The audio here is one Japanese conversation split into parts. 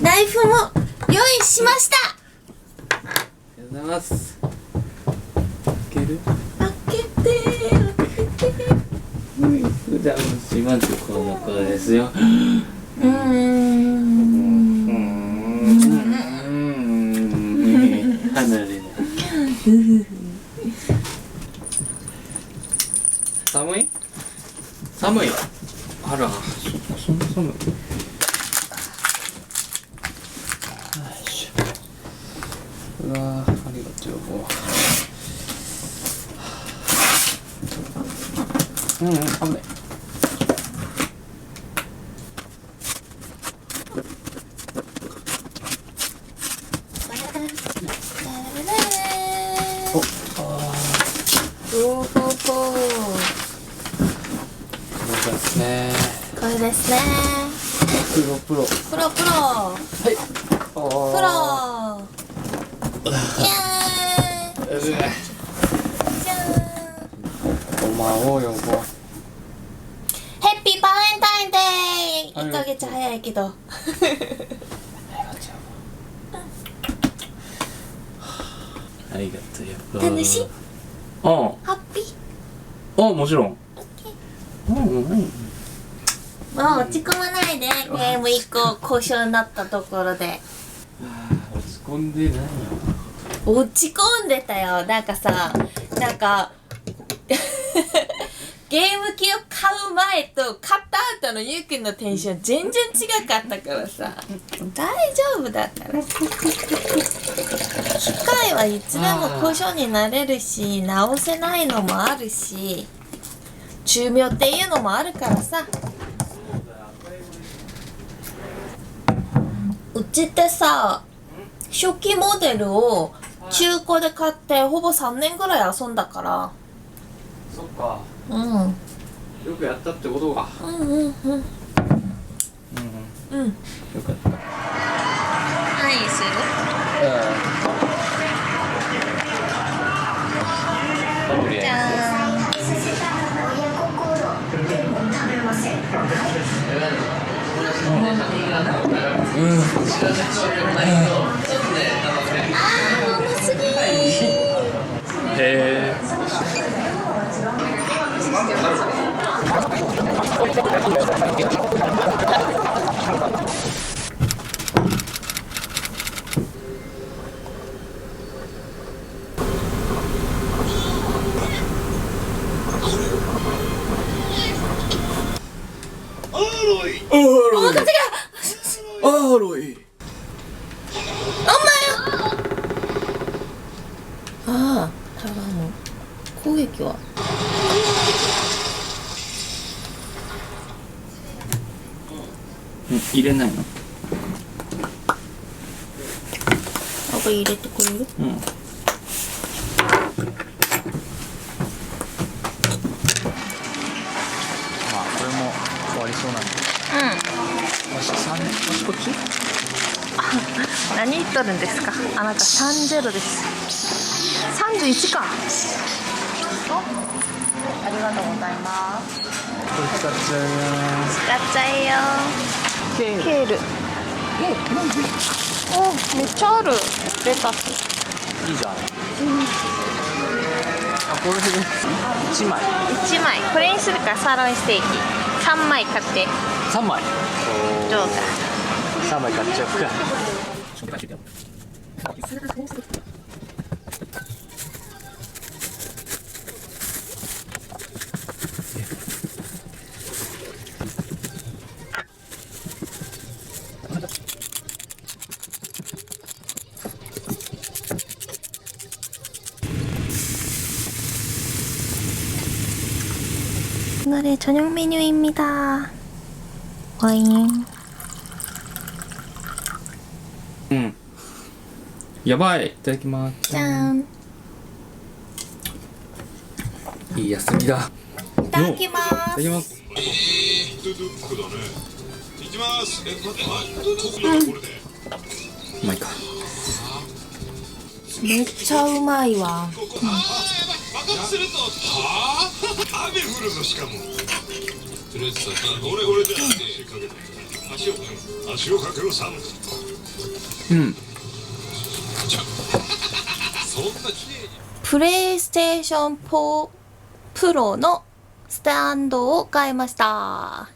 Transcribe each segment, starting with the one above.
布も用意しました。ありがとうございます。開ける？開けて。開けて普段しまずこの子ですよ。うーん。うん。離れない寒い寒いあらそそんな寒いよいしょうわーありがとううんうんおあおほほー。そうですね。これですね。プロプロプロプロはい。プおロイエーじゃーん。おまを呼3ヶ月早いけど。ありがとうやっぱ楽しい？あハッピー？あもちろん。うんうん落ち込まないで。ゲーム一個交渉になったところで。落ち込んで何落ち込んでたよ。なんかさなんか ゲーム機を買う前と買った後のゆうくんのテンション全然違かったからさ。大丈夫だったら機械はいつでも故障になれるし直せないのもあるし寿命っていうのもあるからさ。うちってさ初期モデルを中古で買ってほぼ3年ぐらい遊んだから。そっか。うん。よくやったってことかうん。うん。うん。うん。うん。よかった何するじあえゃーん。あー重すぎへえアロイお腹がアロイああただの攻撃は。入れないの？あこれ入れてくれる？うん。まあこれも終わりそうなんで。うん。もし三もしこっち？何言っとるんですか？あなた30です。31か。ありがとうございます。これ使っちゃうよ使っちゃえよケール。ケール。おめっちゃある。レタス。いいじゃん。あこれで一枚。1枚。これにするかサーロインステーキ。3枚買って。三枚。どうか三枚買っちゃうかドゥックだね行きますえ待ってあドゥドゥックだこれでうまいかめっちゃうまいわ。ここああやばい爆発するとはあ雨降るぞしかも。とりあえずさ俺俺で足かけて足を足をかけろサムうんそんな綺麗にプレイステーション4プロのスタンドを買いました。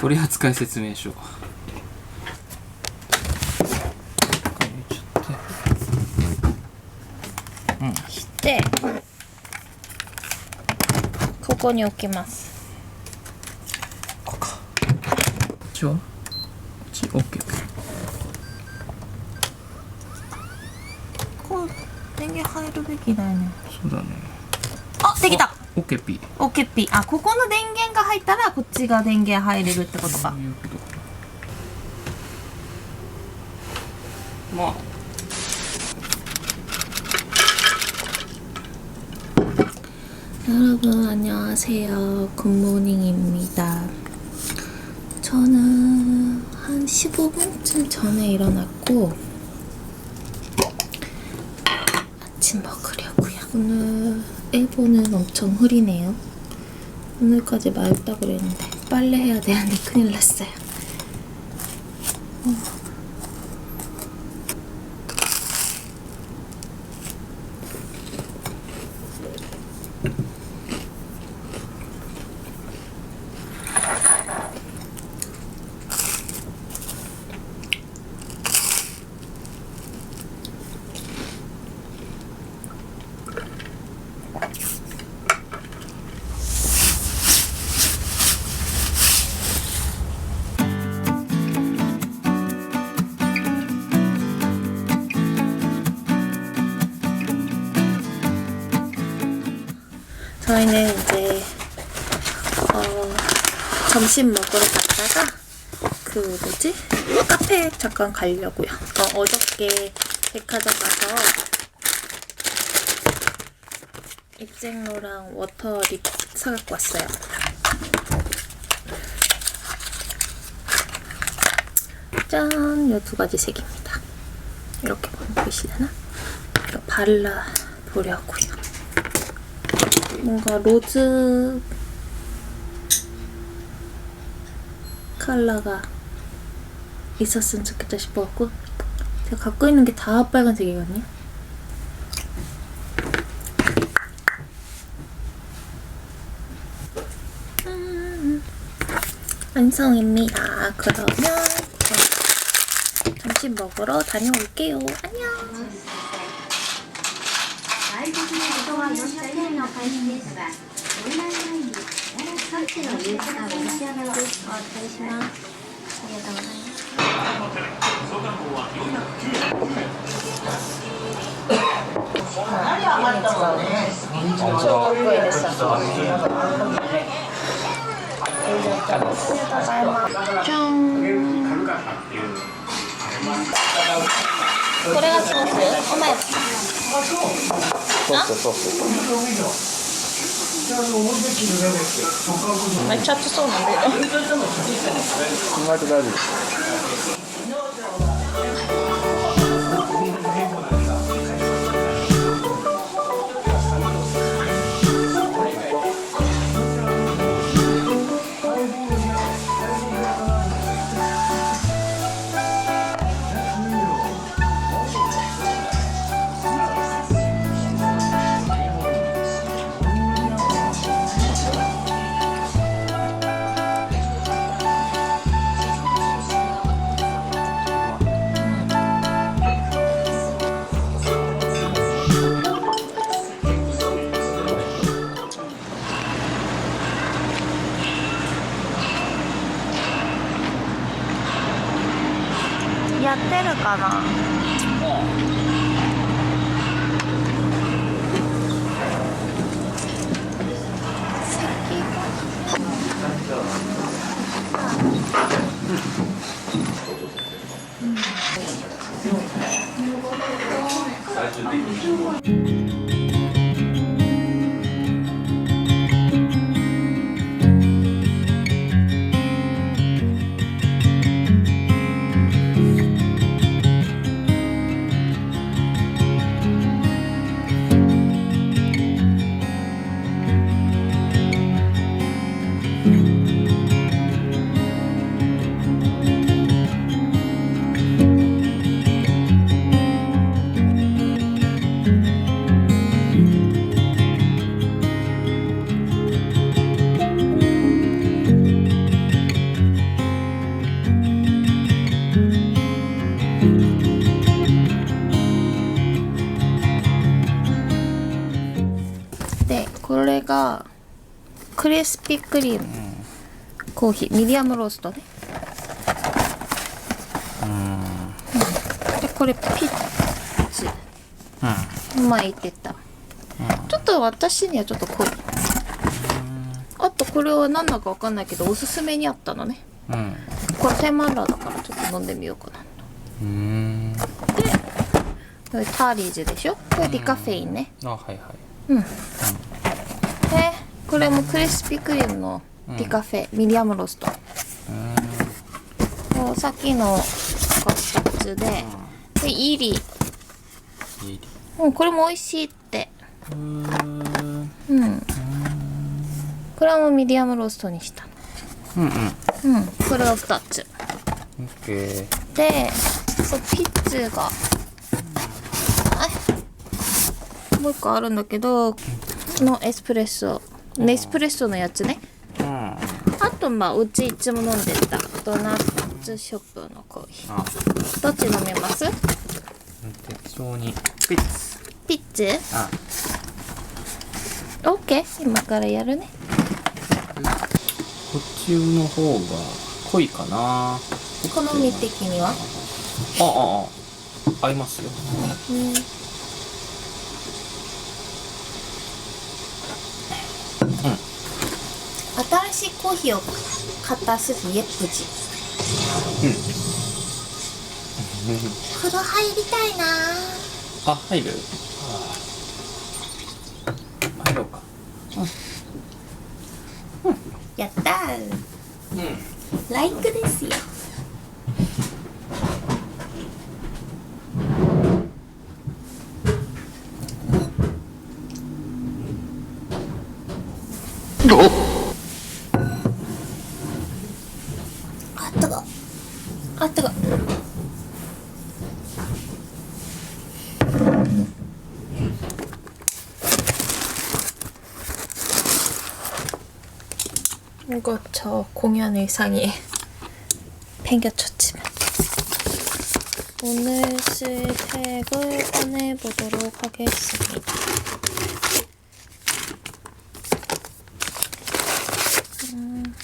取扱説明書でここに置きます。こっちはこっち OK こう電源入るべきだよね。そうだね。あできた。OK ピー。オッケーピー。あここの電源が入ったらこっちが電源入れるってことか。そういうことかまあ 여러분 안녕하세요. 굿모닝입니다. 저는 한 15분쯤 전에 일어났고 아침 먹으려고요. 오늘 일본은 엄청 흐리네요. 오늘까지 맑다고 그랬는데 빨래 해야 되는데 큰일 났어요. 저희는 이제 어, 점심 먹으러 갔다가 그 뭐지 카페 잠깐 가려고요. 어, 어저께 백화점 가서 입생로랑 워터 립 사갖고 왔어요. 짠! 이 두 가지 색입니다. 이렇게 보면 보이시려나? 이거 발라 보려고요. 뭔가 로즈 컬러가 있었으면 좋겠다 싶어갖고 제가 갖고 있는 게 다 빨간색이거든요. 음, 완성입니다. 그러면 저 점심 먹으러 다녀올게요. 안녕. ことは400円の開始ですが、オンライン前に各地のユーザーがお召し上がりです。お預かりします。ありがとうございます。これがソースお前ソースソースめっちゃ熱そう。なんだけど来嘛でこれがクレスピクリーム。コーヒー。ミディアムローストね。うん。でこれピッツ。巻いてた。ちょっと私にはちょっと濃い。あとこれは何だか分かんないけどおすすめにあったのね、うん、これセマラだからちょっと飲んでみようかな。うーん。これターリーズでしょ？これディカフェインね、あはいはい。でこれもクリスピークリームのディカフェ、ミディアムロースト。こうさっきのが2つででイーリー。いいうんこれも美味しいって。うーん。うん。これはもうミディアムローストにしたうんうん。うんこれは2つ。オッケー。でそうピッツが。あもう一個あるんだけどのエスプレッソ。ネスプレッソのやつね。うん。あとまあうちいつも飲んでたドナッツショップのコーヒあ。ーどっち飲みます？適当に。ピッツ。ピッツ？あ。オッケー。今からやるね。こっちの方が濃いかな。あ好み的には？ああ。合いますよ。うん。新しいコーヒーを買ったすぐイエップジ風呂入りたいな。あ入る？入ろうか。やったー。うん。ライクですよ 공연 의상이 팽겨쳤지만 오늘 쓸 책을 꺼내보도록 하겠습니다. 음.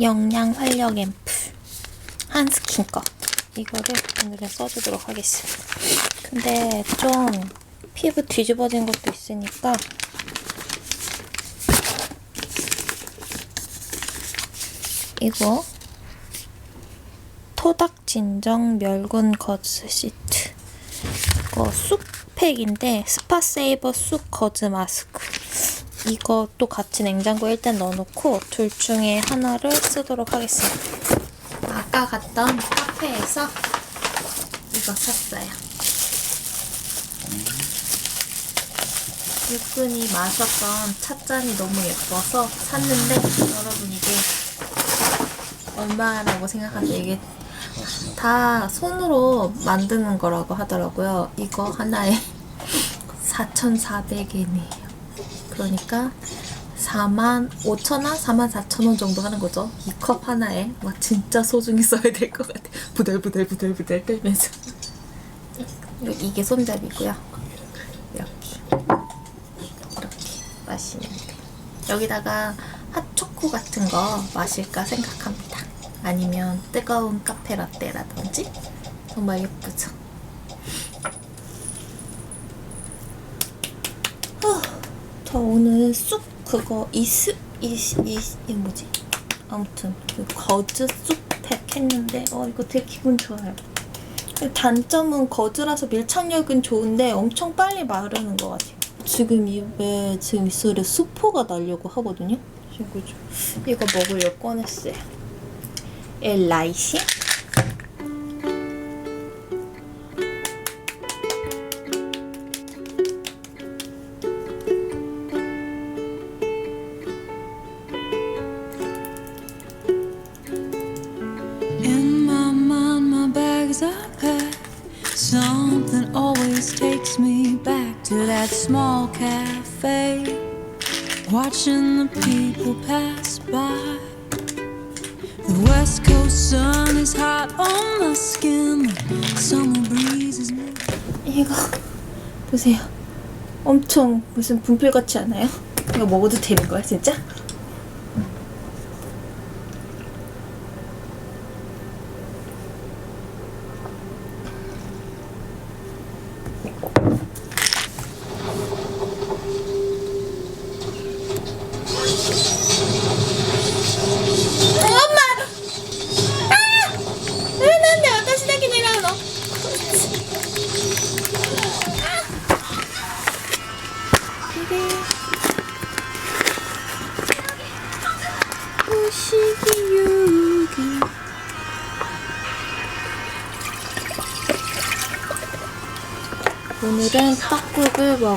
영양 활력 앰플 한스킨 거 이거를 오늘은 써주도록 하겠습니다. 근데 좀 피부 뒤집어진 것도 있으니까 이거 토닥 진정 멸군 거즈 시트 이거 쑥팩인데 스파세이버 쑥 거즈 마스크 이것도 같이 냉장고에 일단 넣어놓고 둘 중에 하나를 쓰도록 하겠습니다. 아까 갔던 카페에서 이거 샀어요. 육근이 마셨던 찻잔이 너무 예뻐서 샀는데 여러분 이게 얼마라고 생각하세요? 이게 다 손으로 만드는 거라고 하더라고요. 이거 하나에 4,400엔이에요. 그러니까 4만 5천 원, 4만 4천 원 정도 하는 거죠. 이 컵 하나에 와 진짜 소중히 써야 될 것 같아. 부들부들 부들부들 떨면서 이게 손잡이고요. 이렇게 이렇게 마시면 돼. 여기다가 핫초코 같은 거 마실까 생각합니다. 아니면 뜨거운 카페 라떼라든지 정말 예쁘죠. 저 오늘 쑥 그거 이스 이스 이스 이 뭐지? 아무튼 그 거즈 쑥팩 했는데 어 이거 되게 기분 좋아요. 단점은 거즈라서 밀착력은 좋은데 엄청 빨리 마르는 것 같아요. 지금 입에 지금 입술에 수포가 나려고 하거든요. 이거 먹으려고 꺼냈어요. 엘라이시 small cafe watching the people pass by. The west coast sun is hot on my skin. The summer breeze is. 이거 보세요. 엄청 무슨 분필 같지 않아요? 이거 먹어도 되는 거야 진짜?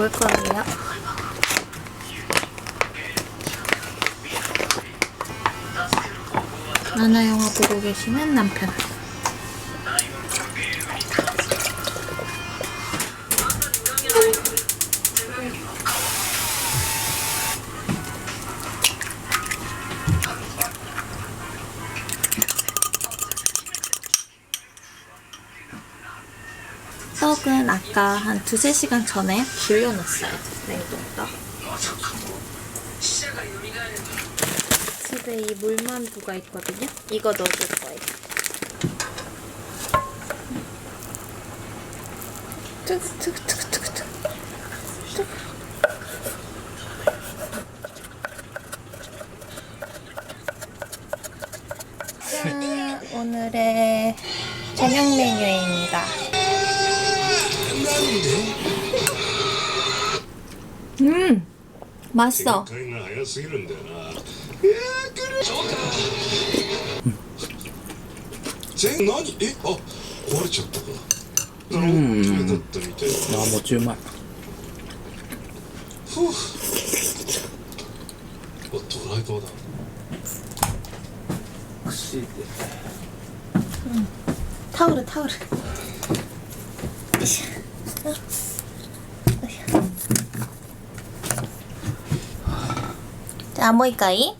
먹을 거예요. 만화 영화 보고 계시는 남편. 아까 한 두세 시간 전에 불려놨어요. 냉동떡. 집에 이 물만두가 있거든요. 이거 넣어줄 거예요. 오늘의 저녁 메뉴 マスト。全何えあ壊れちゃったか。うん。あもちうまい。ふう。あドライバーだ。くしで。うん。タオルタオル。자, 뭐일까이?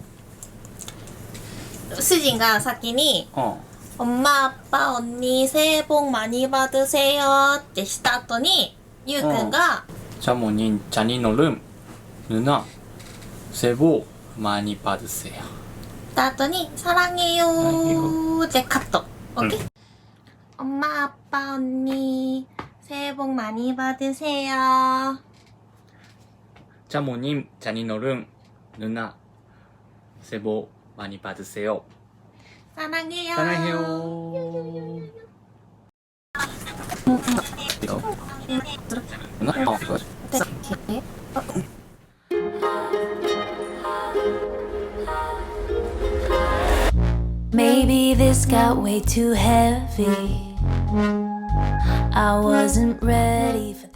수진가 사키니 うん 엄마, 아빠, 언니 새해 복 많이 받으세요. ってした後にゆうくんが 자모님 자니노름 누나 새해 복 많이 받으세요 した後に사랑해요. 사랑해요. 제 카톡. 오케이? 엄마, 아빠, 언니 새해 복 많이 받으세요. 자모님 자니노름 누나 새해 복 많이 받으세요 사랑해요. 사랑해요 누나 어 그거 네. Maybe this got way too heavy. I wasn't ready for